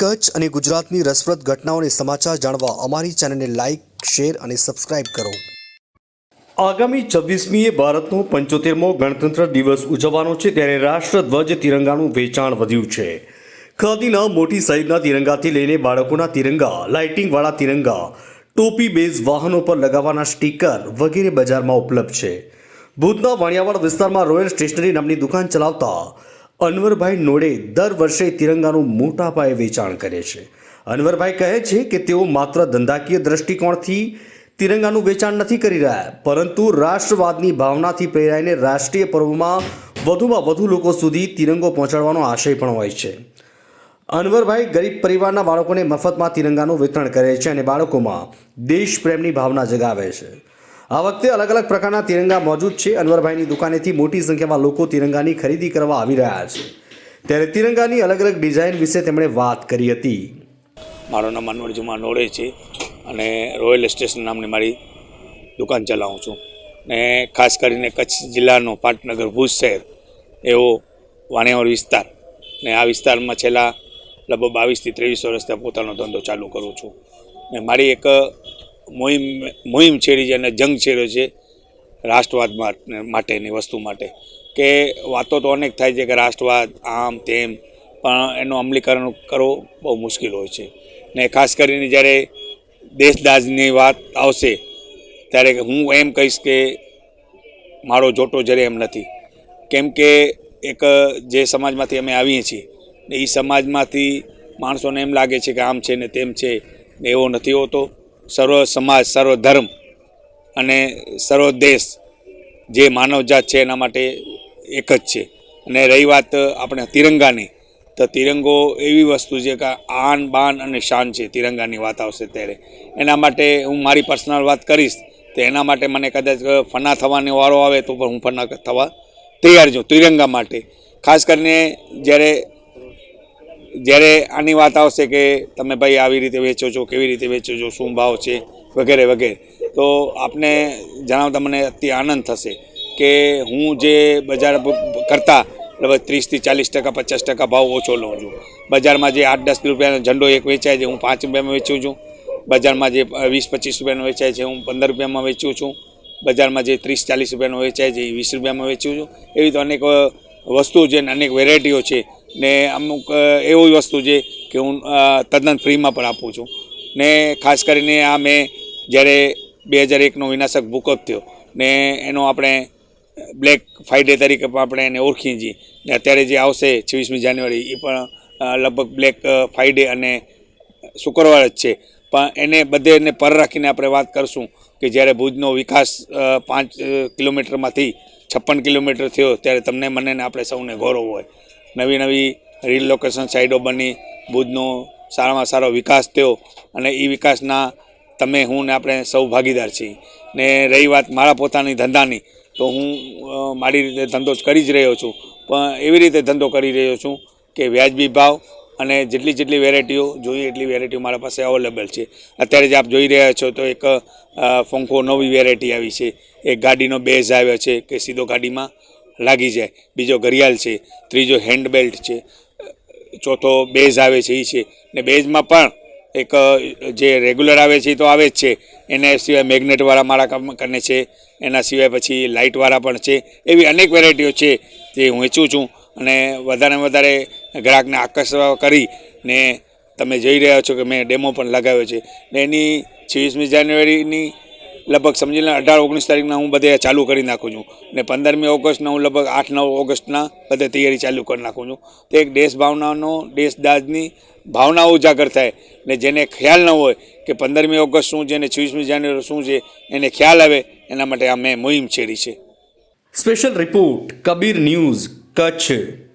કચ્છ અને ગુજરાતની રસપ્રદ ઘટનાઓને સમાચાર જાણવા અમારી ચેનલને લાઇક શેર અને સબસ્ક્રાઇબ કરો. આગામી છવ્વીસમીએ ભારતનો પંચોતેરમો ગણતંત્ર દિવસ ઉજવવાનો છે ત્યારે રાષ્ટ્રધ્વજ તિરંગાનું વેચાણ વધ્યું છે. ખાદીના મોટી સાઈઝના તિરંગાથી લઈને બાળકોના તિરંગા, લાઇટિંગવાળા તિરંગા ટોપી બેઝ વાહનો પર લગાવવાના સ્ટીકર વગેરે બજારમાં ઉપલબ્ધ છે. ભૂતના વાણિયાવાડ વિસ્તારમાં રોયલ સ્ટેશનરી નામની દુકાન ચલાવતા અનવરભાઈ નોડે દર વર્ષે તિરંગાનું મોટા પાયે વેચાણ કરે છે. અનવરભાઈ કહે છે કે તેઓ માત્ર ધંધાકીય દ્રષ્ટિકોણથી તિરંગાનું વેચાણ નથી કરી રહ્યા, પરંતુ રાષ્ટ્રવાદની ભાવનાથી પ્રેરાઈને રાષ્ટ્રીય પર્વમાં વધુમાં વધુ લોકો સુધી તિરંગો પહોંચાડવાનો આશય પણ હોય છે. અનવરભાઈ ગરીબ પરિવારના બાળકોને મફતમાં તિરંગાનું વિતરણ કરે છે અને બાળકોમાં દેશપ્રેમની ભાવના જગાવે છે. આ વખતે અલગ અલગ પ્રકારના તિરંગા મોજૂદ છે. અનવરભાઈની દુકાનેથી મોટી સંખ્યામાં લોકો તિરંગાની ખરીદી કરવા આવી રહ્યા છે. ત્યારે તિરંગાની અલગ અલગ ડિઝાઇન વિશે તેમણે વાત કરી હતી. મારું નામ અનવર નોડે છે અને રોયલ સ્ટેશન નામની મારી દુકાન ચલાવું છું. ને ખાસ કરીને કચ્છ જિલ્લાનો પાટનગર, ભુજ શહેર, એવો વાણિયાવર વિસ્તાર. ને આ વિસ્તારમાં છેલ્લા લગભગ બાવીસથી ત્રેવીસ વર્ષથી પોતાનો ધંધો ચાલુ કરું છું. ને મારી એક મોહિમ મોહિમ છેડી છે અને જંગ છેડ્યો છે રાષ્ટ્રવાદ માટેની, વસ્તુ માટે. કે વાતો તો અનેક થાય છે કે રાષ્ટ્રવાદ, આમ, તેમ, પણ એનું અમલીકરણ કરવું બહુ મુશ્કેલ હોય છે. ને ખાસ કરીને જ્યારે દેશદાજની વાત આવશે, ત્યારે હું એમ કહીશ કે મારો જોટો જરે એમ નથી. કેમ કે એક જે સમાજમાંથી અમે આવીએ છીએ, ને એ સમાજમાંથી માણસોને એમ લાગે છે કે આમ છે ને તેમ છે, ને એવો નથી હોતો. સર્વ સમાજ, સર્વ ધર્મ અને સર્વ દેશ જે માનવજાત છે એના માટે એક જ છે. અને રહી વાત આપણે તિરંગાની, તો તિરંગો એવી વસ્તુ છે કે આન, બાન અને શાન છે તિરંગાની વાત આવશે ત્યારે. એના માટે હું મારી પર્સનલ વાત કરીશ, તો એના માટે મને કદાચ ફના થવાનો વારો આવે તો પણ હું ફના થવા તૈયાર છું તિરંગા માટે. ખાસ કરીને જ્યારે જ્યારે આની વાત આવશે કે તમે ભાઈ આવી રીતે વેચો છો, કેવી રીતે વેચો છો, શું ભાવ છે, વગેરે વગેરે, તો આપને જણાવતા મને અતિ આનંદ થશે કે હું જે બજાર કરતાં લગભગ ત્રીસથી ચાલીસ ટકા, પચાસ ટકા ભાવ ઓછો લઉં છું. બજારમાં જે આઠ દસ રૂપિયાનો ઝંડો એક વેચાય છે, હું પાંચ રૂપિયામાં વેચું છું. બજારમાં જે વીસ પચીસ રૂપિયાનો વેચાય છે, હું પંદર રૂપિયામાં વેચું છું. બજારમાં જે ત્રીસ ચાલીસ રૂપિયાનો વેચાય છે, એ વીસ રૂપિયામાં વેચું છું. એવી તો અનેક વસ્તુ છે ને અનેક વેરાયટીઓ છે. ને અમુક એવી વસ્તુ છે કે હું તદ્દન ફ્રીમાં પણ આપું છું. ને ખાસ કરીને આ મેં જ્યારે બે હજાર એકનો વિનાશક ભૂકંપ થયો, ને એનો આપણે બ્લેક ફ્રાઈડે તરીકે પણ આપણે એને ઓળખીએ છીએ. ને અત્યારે જે આવશે છવ્વીસમી જાન્યુઆરી, એ પણ લગભગ બ્લેક ફ્રાઈડે અને શુક્રવાર જ છે. પણ એને બધે એને પર રાખીને આપણે વાત કરશું કે જ્યારે ભુજનો વિકાસ પાંચ કિલોમીટરમાંથી છપ્પન કિલોમીટર થયો, ત્યારે તમને મને આપણે સૌને ગૌરવ હોય. નવી નવી રીલ લોકેશન સાઇડો બની ભુજનો સારામાં સારો વિકાસ થયો અને એ વિકાસના તમે હું ને આપણે સૌ ભાગીદાર છીએ. ને રહી વાત મારા પોતાની ધંધાની, તો હું મારી રીતે ધંધો જ કરી જ રહ્યો છું. પણ એવી રીતે ધંધો કરી રહ્યો છું કે વ્યાજબી ભાવ અને જેટલી જેટલી વેરાયટીઓ જોઈએ એટલી વેરાયટીઓ મારા પાસે અવેલેબલ છે. અત્યારે જે આપ જોઈ રહ્યા છો તો એક ફંખો નવી વેરાયટી આવી છે. એક ગાડીનો બેઝ આવ્યો છે કે સીધો ગાડીમાં. લાગી જાય. બીજો ઘડિયાળ છે, ત્રીજો હેન્ડ બેલ્ટ છે, ચોથો બેઝ આવે છે એ છે. ને બેઝમાં પણ એક જે રેગ્યુલર આવે છે એ તો આવે જ છે. એના સિવાય મેગ્નેટવાળા મારા કામ કને છે. એના સિવાય પછી લાઇટવાળા પણ છે. એવી અનેક વેરાયટીઓ છે જે હું વેચું છું. અને વધારે વધારે ગ્રાહકને આકર્ષવા કરી ને તમે જોઈ રહ્યા છો કે મેં ડેમો પણ લગાવ્યો છે. ને એની છવ્વીસમી જાન્યુઆરીની લગભગ સમજી લે, અઢાર, ઓગણીસ તારીખના હું બધે ચાલુ કરી નાખું છું. ને પંદરમી ઓગસ્ટના હું લગભગ આઠ, નવ ઓગસ્ટના બધે તૈયારી ચાલુ કરી નાખું છું. તો એક દેશ ભાવનાનો દેશદાજની ભાવના ઉજાગર થાય. ને જેને ખ્યાલ ન હોય કે પંદરમી ઓગસ્ટ શું છે ને છવ્વીસમી જાન્યુઆરી શું છે, એને ખ્યાલ આવે, એના માટે આ મેં મુહિમ છેડી છે. Special report Kabir news Kutch